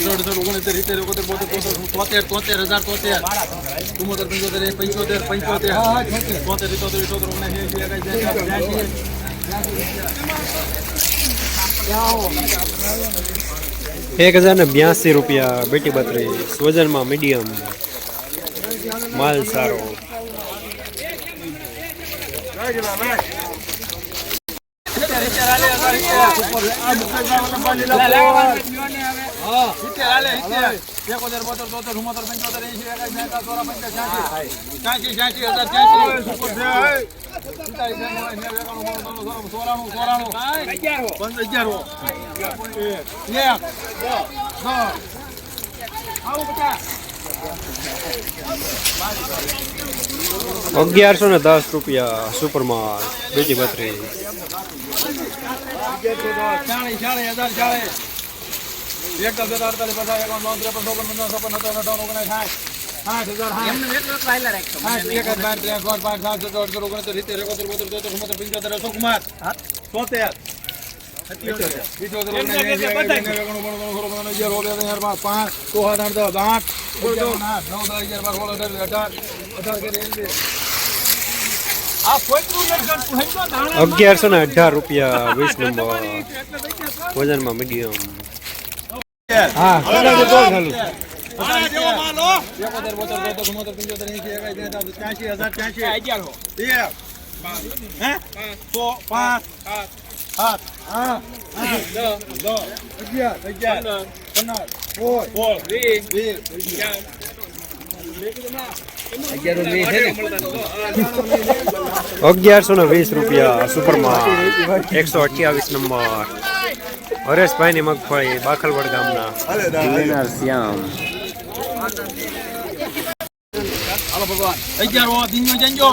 સિત્તેર એકોતેર બોતેર તોતેર હજાર તોતેર. ચુમ્મોતેર પંચોતેર પંચોતેર પંચોતેર. તોતેર ઓગણસી બ્યાસી એક હજાર ને બ્યાસી રૂપિયા બેટી બત્રીસ વજનમાં મીડિયમ. માલ સારો. એકોતેર બોતેર તોતેર ચુમ્મોતેર પંચોતેર એંસી એકાસી એકાસી ચોરા હજાર છ્યાસી અગિયારો. એક, અગિયારસો ને દસ રૂપિયા સુપર માલ બેટી બત્રીસ ચાલીસ ચાલીસ હજાર ચાલીસ એક હજાર અડતાલીસ પચાસ એકાવન બાવન ત્રેપન ચોપન પંચાવન છપ્પન સત્તાવન અઠાવન ઓગણીસ સાઠ સાઠ હજાર એક બાર પાંચ સાત ઓગણીસ સિત્તેર એકોતેર બોતેર તોતેર ચુમ્મોતેર પંચોતેર અશોક કુમાર તોતેર ઇઠ્યોતેર, ઓગણીસ, એંસી, એકાસી, નેવું, એકાણું, બાણું, ત્રાણું, ચોરાણું, પંચાણું, અગિયાર, બાર, તેર, બાર, પાંચ, સો, સાત, આઠ, દસ, આઠ, અગિયાર, બાર, નવ, અગિયાર, બાર, સોળ, અઢાર, અઢાર, અઢાર, અગિયાર, એંસી. અગિયારસો ને અઢાર રૂપિયા વીસ નંબર વજનમાં મીડિયમ હે? અગિયારસો ને વીસ રૂપિયા સુપરમાં એકસો અઠ્યાવીસ નંબર હરેશભાઈની મગફળી બાખલવડ ગામના. હાલો ભગવાન. અગિયાર ધીમે જંજો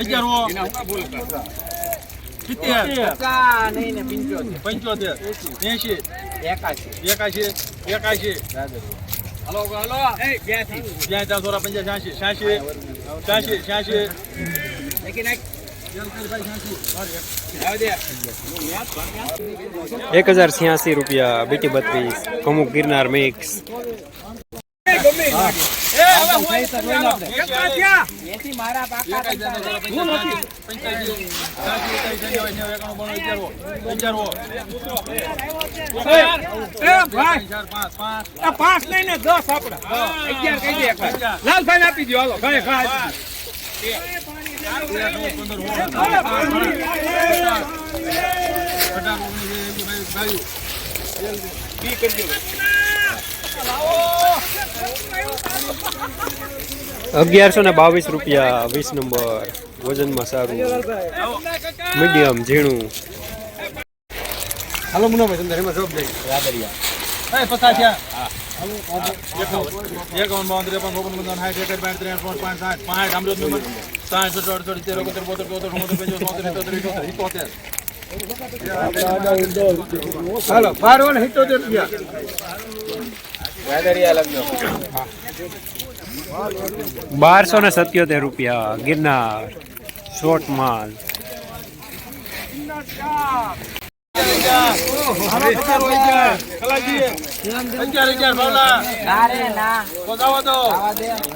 અગિયાર પંચોતેર. એસી એકાશી. એકાશી. હાલો હાલો. જ્યાં ત્યાં સોરા પંચાસ છ્યાસી. છ્યાસી. છ્યાસી છ્યાસી. એક હજાર છ્યાસી રૂપિયા બીટી બત્રીસ અમુક ગિરનાર મિક્સ. પાંચ નહીં ને દસ આપડે અગિયાર કહી દે લાલભાઈ આપી દો હાલો ભાઈ ભાઈ અગિયારસો ને બાવીસ રૂપિયા વીસ નંબર. વજનમાં સારું. મીડિયમ ઝીણું. હાલો મુનાભાઈ તમને એમાં જવાબ દઈ. એ પચાસ થયા. એકાવન બાવન ત્રેપન ચોપન પંચાવન સાઠ ત્રેસઠ પાંચ પાંચ સાઠ પાંચ આમરોજ નંબર. સાઠ સત્તર અડસઠ સિત્તેર એકોતેર બોતેર તોતેર ચુમ્મોતેર પંચોતેર તોતેર ઇઠોતેર ઇઠોતેર ઇઠોતેર હાલો બાર વાળા ઇઠોતેર રૂપિયા. બારસો ને સત્યોતેર રૂપિયા ગિરનાર શોર્ટ માલ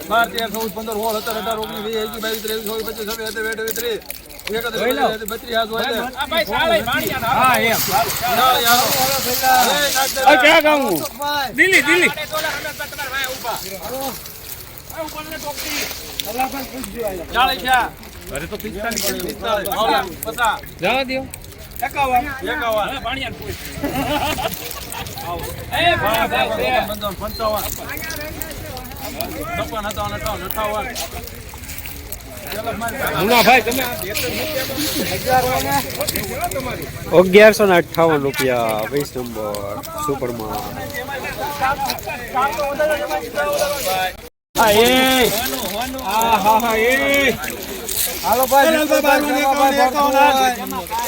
બાર તેર ચૌદ પંદર સોળ સત્તર અઢાર ઓગણીસ વીસ એકવીસ બાવીસ ત્રેવીસ ચોવીસ પચીસ છવ્વીસ ત્રીસ ગામ દિલ્હી દિલ્હી. અરે તો પિસ્તાલીસ. પિસ્તાલીસ. જવા દો એકાવન. એકાવન. પંચાવન. પંચાવન છપ્પન સત્તાવન અઠાવન અઠાવન. અગિયારસો ને અઠ્ઠાવન રૂપિયા વીસ નંબર સુપર માલ હા એ. હા હા હા એ. હાલો ભાઈ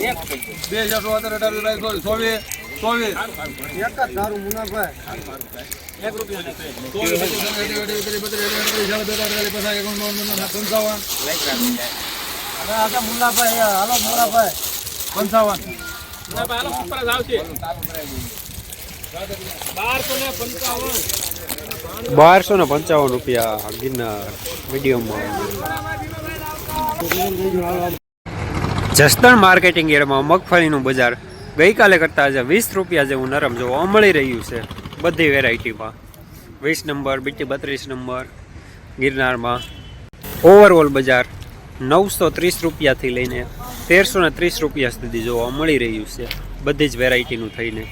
એક બે હજાર અઢાર ચોવીસ ચોવીસ ચોવીસ પંચાવન હાલો ઉપર જ આવશે બારસો ને પંચાવન બારસો ને પંચાવન રૂપિયા ગિરનાર મીડિયમમાં જસદણ માર્કેટિંગ એરમાં મગફળીનું બજાર ગઈકાલે કરતાં આજે વીસ રૂપિયા જેવું નરમ જોવા મળી રહ્યું છે. બધી વેરાયટીમાં. વીસ નંબર, બીટી બત્રીસ નંબર, ગિરનારમાં. ઓવરઓલ બજાર નવસો ત્રીસ રૂપિયાથી લઈને તેરસો ને ત્રીસ રૂપિયા સુધી જોવા મળી રહ્યું છે. બધી જ વેરાયટીનું થઈને.